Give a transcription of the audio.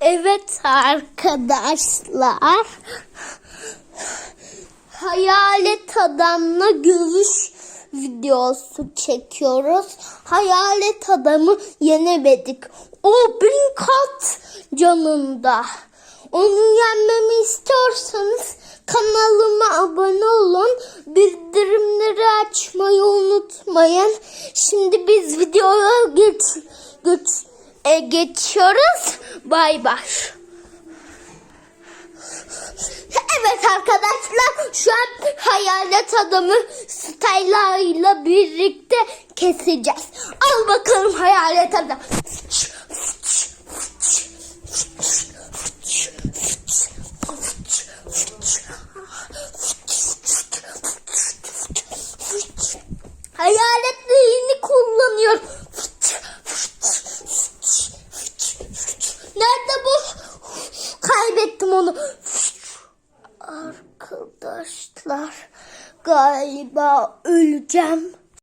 Evet arkadaşlar. Hayalet adamla görüş videosu çekiyoruz. Hayalet adamı yenemedik. O bin kat canında. Onu yenmemi istiyorsanız kanalıma abone olun. Bildirimleri açmayı unutmayın. Şimdi biz videoya geç, geç, e, geçiyoruz. Bay bay. Evet arkadaşlar şu an hayalet adamı Stella ile birlikte keseceğiz. Al bakalım hayalet adam. Hayaletliğini kullanıyor. Kaybettim onu. Arkadaşlar galiba öleceğim.